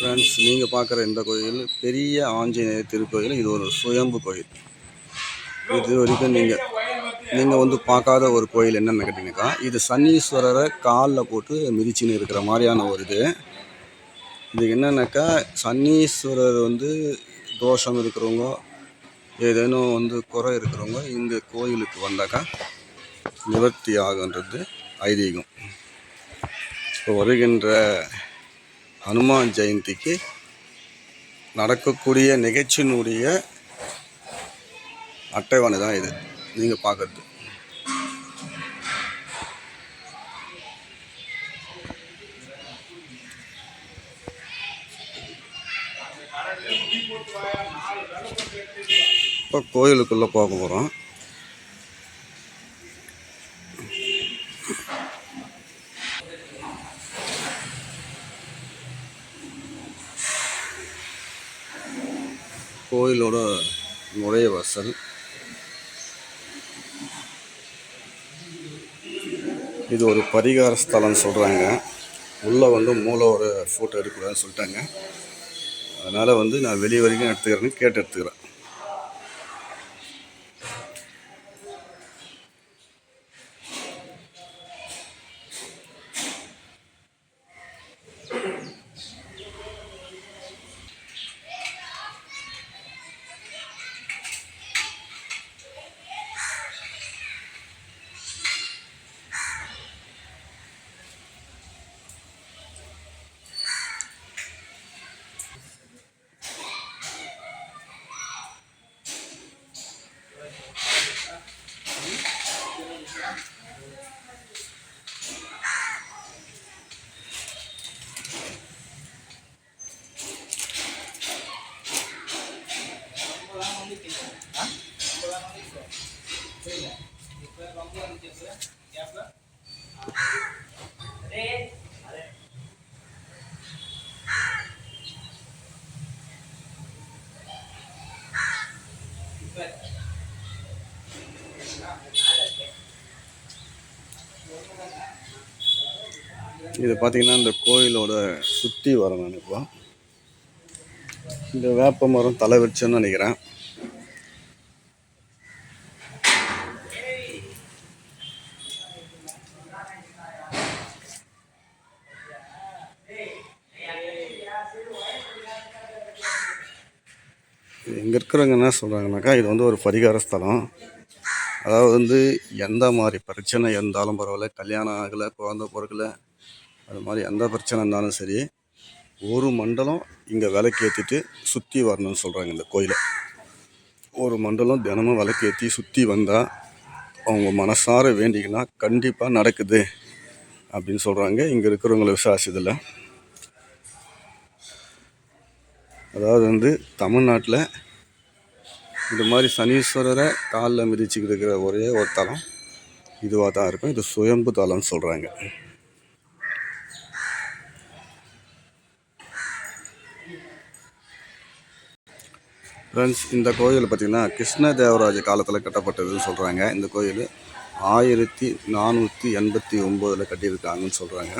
Friends நீங்கள் பார்க்குற இந்த கோயில் பெரிய ஆஞ்சநேயர் திருக்கோயில். இது ஒரு சுயம்பு கோயில். இது வரைக்கும் நீங்கள் நீங்கள் வந்து பார்க்காத ஒரு கோயில் என்னென்னு கேட்டிங்கக்கா இது சன்னீஸ்வரரை காலில் போட்டு மிதிச்சுன்னு இருக்கிற மாதிரியான ஒரு இது. இது என்னென்னாக்கா சன்னீஸ்வரர் வந்து தோஷம் இருக்கிறவங்க ஏதேனும் வந்து குறை இருக்கிறவங்க இந்த கோயிலுக்கு வந்தாக்கா நிவர்த்தி ஆகுன்றது ஐதீகம். இப்போ வருகின்ற ஹனுமான் ஜெயந்திக்கு நடக்கக்கூடிய நிகழ்ச்சியினுடைய அட்டவணை தான் இது. நீங்கள் பார்க்குறது. இப்போ கோயிலுக்குள்ளே போக போகிறோம் கோயிலோட நுழைவாசல் இது ஒரு பரிகார ஸ்தலம்னு சொல்கிறாங்க உள்ளே வந்து மூளை ஒரு ஃபோட்டோ எடுக்கக்கூடாதுன்னு சொல்லிட்டாங்க. அதனால் வந்து நான் வெளியே வரைக்கும் எடுத்துக்கிறேன்னு கேட்டு எடுத்துக்கிறேன். இது பார்த்தீங்கன்னா இந்த கோயிலோட சுற்றி வரேன் நான் இப்போ இந்த வேப்ப மரம் தலை வச்சோன்னு நினைக்கிறேன். இங்கே இருக்கிறவங்க என்ன சொல்கிறாங்கனாக்கா இது வந்து ஒரு பரிகார ஸ்தலம். அதாவது வந்து எந்த மாதிரி பிரச்சனை இருந்தாலும் பரவாயில்ல கல்யாணம் ஆகலை குழந்த பிறகுல அது மாதிரி எந்த பிரச்சனை இருந்தாலும் சரி ஒரு மண்டலம் இங்கே விளக்கேற்றிட்டு சுற்றி வரணும்னு சொல்கிறாங்க இந்த கோயிலை. ஒரு மண்டலம் தினமும் விளக்கேற்றி சுற்றி வந்தால் அவங்க மனசார வேண்டிங்கன்னா கண்டிப்பாக நடக்குது அப்படின்னு சொல்கிறாங்க இங்கே இருக்கிறவங்கள விசாரிச்சதில் அதாவது வந்து தமிழ்நாட்டில் இந்த மாதிரி சனீஸ்வரரை காலில் மிதிச்சுக்கிட்டு இருக்கிற ஒரே ஒரு தலம் இதுவாக தான் இருக்கும். இது சுயம்பு தலம்னு சொல்கிறாங்க ஃப்ரெண்ட்ஸ் இந்த கோயில் பார்த்திங்கன்னா கிருஷ்ணதேவராஜ காலத்தில் கட்டப்பட்டதுன்னு சொல்கிறாங்க இந்த கோயில் ஆயிரத்தி நானூற்றி எண்பத்தி ஒம்போதில் கட்டியிருக்காங்கன்னு சொல்கிறாங்க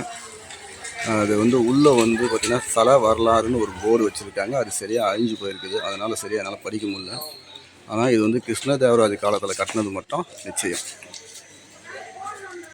அது வந்து உள்ளே வந்து பார்த்திங்கன்னா தலை வரலாறுன்னு ஒரு போர்டு வச்சுருக்காங்க. அது சரியாக அழிஞ்சு போயிருக்குது. அதனால் சரியாக என்னால் படிக்க முடியல. ஆனால் இது வந்து கிருஷ்ணதேவராஜ காலத்தில் கட்டினது மட்டும் நிச்சயம்.